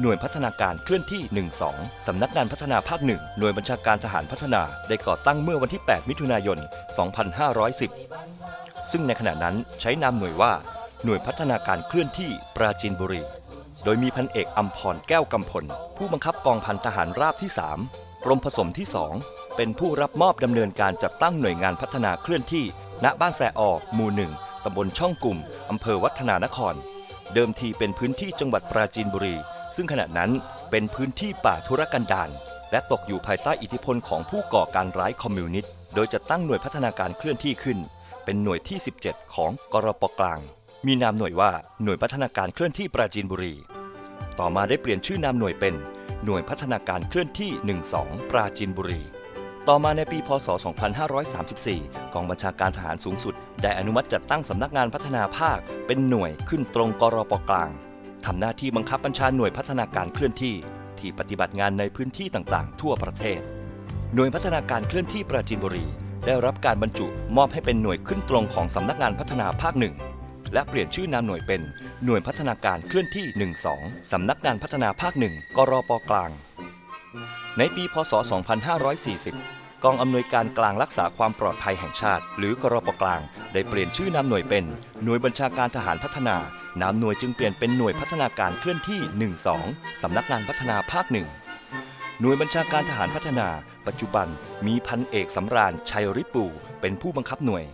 หน่วยพัฒนาการเคลื่อนที่ 12 สำนักงานพัฒนาภาคหนึ่งหน่วยบัญชาการทหารพัฒนาได้ก่อตั้งเมื่อวันที่ 8 มิถุนายน 2510 ซึ่งในขณะนั้นใช้นามหน่วยว่า หน่วยพัฒนาการเคลื่อนที่ปราจีนบุรี โดยมีพันเอกอัมพรแก้วกำพล ผู้บังคับกองพันทหารราบที่ 3 กรมผสมที่ 2 เป็นผู้รับมอบดำเนินการจัดตั้งหน่วยงานพัฒนาเคลื่อนที่ ณบ้านแสออหมู่หนึ่งตำบลช่องกลุ่มอำเภอวัฒนานคร เดิมทีเป็นพื้นที่จังหวัดปราจีนบุรี ซึ่งขณะนั้นเป็นพื้นที่ป่าธุรกันดารและตกอยู่ภายใต้อิทธิพลของผู้ก่อการร้ายคอมมิวนิสต์ โดยจัดตั้งหน่วยพัฒนาการเคลื่อนที่ขึ้น เป็นหน่วยที่ 17 ของกรปกลาง มีนามหน่วยว่าหน่วยพัฒนาการเคลื่อนที่ปราจีนบุรี ต่อมาได้เปลี่ยนชื่อนามหน่วยเป็น หน่วยพัฒนาการเคลื่อนที่ 12 ปราจีนบุรี ต่อมาในปี พศ 2534 กองบัญชาการทหารสูงสุด ได้อนุมัติจัดตั้งสำนักงานพัฒนาภาค เป็นหน่วยขึ้นตรงกรปกลาง ทำหน้าที่บังคับบัญชาหน่วยพัฒนาการเคลื่อนที่ ที่ปฏิบัติงานในพื้นที่ต่างๆ ทั่วประเทศ หน่วยพัฒนาการเคลื่อนที่ปราจีนบุรี ได้รับการบรรจุมอบให้เป็นหน่วยขึ้นตรงของสำนักงานพัฒนาภาคหนึ่งและเปลี่ยนชื่อนามหน่วยเป็นหน่วยพัฒนาการเคลื่อนที่ 12 สำนักงานพัฒนาภาคหนึ่งกรปกลาง ในปี พศ 2540 กองอำนวยการกลางรักษาความปลอดภัยแห่งชาติ หรือกรปกลาง ได้เปลี่ยนชื่อนามหน่วยเป็น หน่วยบัญชาการทหารพัฒนา นามหน่วยจึงเปลี่ยนเป็นหน่วยพัฒนาการเคลื่อนที่ 12 สำนักงานพัฒนาภาคหนึ่งหน่วยบัญชาการทหารพัฒนา ปัจจุบันมีพันเอกสำราญชัยริปู เป็นผู้บังคับหน่วย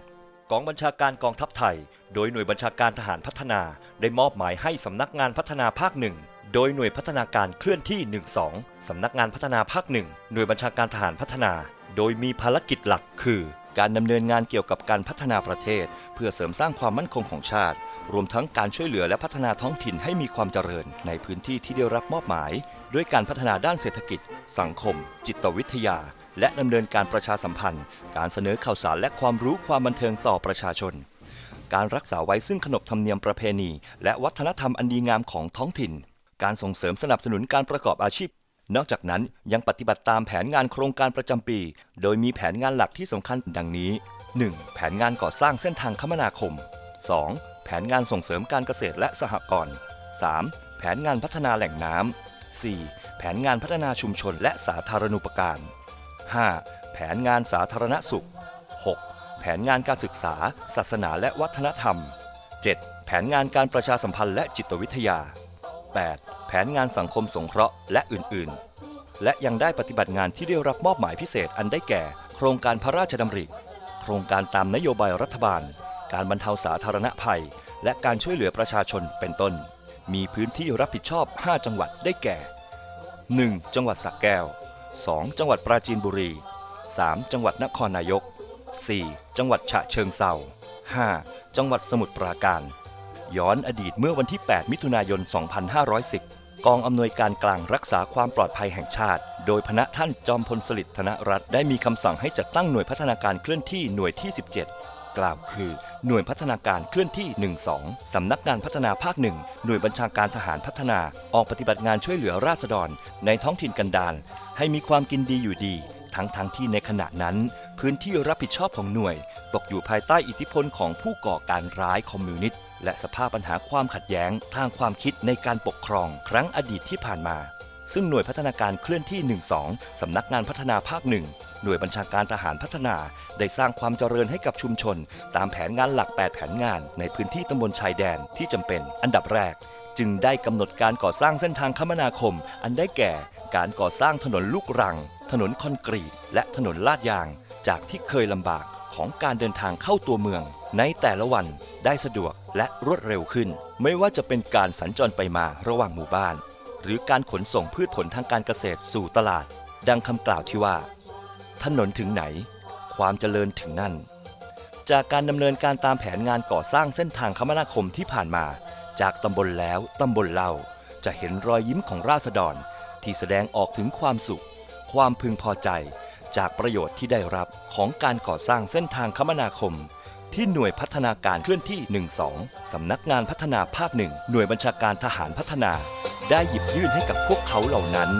กองบัญชาการกองทัพไทย โดยหน่วยบัญชาการทหารพัฒนา ได้มอบหมายให้สำนักงานพัฒนาภาคหนึ่งโดยหน่วยพัฒนาการเคลื่อนที่ 12 สำนักงานพัฒนาภาคหนึ่งหน่วยบัญชาการทหารพัฒนา โดยมีภารกิจหลักคือ การดำเนินงานเกี่ยวกับการพัฒนาประเทศ เพื่อเสริมสร้างความมั่นคงของชาติ รวมทั้งการช่วยเหลือและพัฒนาท้องถิ่นให้มีความเจริญในพื้นที่ที่ได้รับมอบหมาย ด้วยการพัฒนาด้านเศรษฐกิจ สังคม จิตวิทยา และดำเนินการประชาสัมพันธ์ การเสนอข่าวสารและความรู้ความบันเทิงต่อประชาชน การรักษาไว้ซึ่งขนบธรรมเนียมประเพณี และวัฒนธรรมอันดีงามของท้องถิ่น การส่งเสริมสนับสนุนการประกอบอาชีพนอกจากนั้นยังปฏิบัติตามแผนงานโครงการประจำปี โดยมีแผนงานหลักที่สำคัญดังนี้ 1. แผนงานก่อสร้างเส้นทางคมนาคม 2. แผนงานส่งเสริมการเกษตรและสหกรณ์ 3. แผนงานพัฒนาแหล่งน้ำ 4. แผนงานพัฒนาชุมชนและสาธารณูปการ 5. แผนงานสาธารณสุข 6. แผนงานการศึกษา ศาสนาและวัฒนธรรม 7. แผนงานการประชาสัมพันธ์และจิตวิทยา 8. แผนงานสังคมสงเคราะห์และอื่น ๆ และยังได้ปฏิบัติงานที่ได้รับมอบหมายพิเศษอันได้แก่ โครงการพระราชดำริ โครงการตามนโยบายรัฐบาล การบรรเทาสาธารณภัย และการช่วยเหลือประชาชนเป็นต้น มีพื้นที่รับผิดชอบ 5 จังหวัดได้แก่ 1. จังหวัดสระแก้ว 2. จังหวัดปราจีนบุรี 3. จังหวัดนครนายก 4. จังหวัดฉะเชิงเซา 5. จังหวัดสมุทรปราการ ย้อนอดีตเมื่อวันที่ 8 มิถุนายน 2510 กองอำนวยการกลางรักษาความปลอดภัยแห่งชาติ โดยพระท่านจอมพลสฤษดิ์ธนรัตน์ได้มีคำสั่งให้จัดตั้งหน่วยพัฒนาการเคลื่อนที่หน่วยที่ 17 กล่าวคือ หน่วยพัฒนาการเคลื่อนที่ 12 สำนักงานพัฒนาภาคหนึ่งหน่วยบัญชาการทหารพัฒนา ออกปฏิบัติงานช่วยเหลือราษฎร ในท้องถิ่นกันดารให้มีความกินดีอยู่ดี ทั้งทางที่ในขณะนั้น พื้นที่รับผิดชอบของหน่วย ตกอยู่ภายใต้อิทธิพลของผู้ก่อการร้ายคอมมิวนิสต์และสภาพปัญหาความขัดแย้ง ทางความคิดในการปกครอง ครั้งอดีตที่ผ่านมาซึ่งหน่วยพัฒนาการเคลื่อนที่ 12 สำนักงานพัฒนาภาคหนึ่ง หน่วยบัญชาการทหารพัฒนาได้สร้างความเจริญให้กับชุมชน ตามแผนงานหลัก 8 แผนงาน ในพื้นที่ตำบลชายแดนที่จำเป็น อันดับแรก จึงได้กำหนดการก่อสร้างเส้นทางคมนาคม อันได้แก่ การก่อสร้างถนนลูกรัง ถนนคอนกรีต และถนนลาดยาง จากที่เคยลำบากของการเดินทางเข้าตัวเมือง ในแต่ละวันได้สะดวกและรวดเร็วขึ้น ไม่ว่าจะเป็นการสัญจรไปมาระหว่างหมู่บ้าน หรือการขนส่งพืชผลทางการเกษตรสู่ตลาด ดังคำกล่าวที่ว่า ถนนถึงไหน ความเจริญถึงนั่น จากการดำเนินการตามแผนงานก่อสร้างเส้นทางคมนาคมที่ผ่านมา จากตำบลแล้วตำบลเล่า จะเห็นรอยยิ้มของราษฎร ที่แสดงออกถึงความสุข ความพึงพอใจ จากประโยชน์ที่ได้รับของการก่อสร้างเส้นทางคมนาคมที่หน่วยพัฒนาการเคลื่อนที่ 12 สำนักงานพัฒนาภาคหนึ่ง หน่วยบัญชาการทหารพัฒนา ได้หยิบยื่นให้กับพวกเขาเหล่านั้น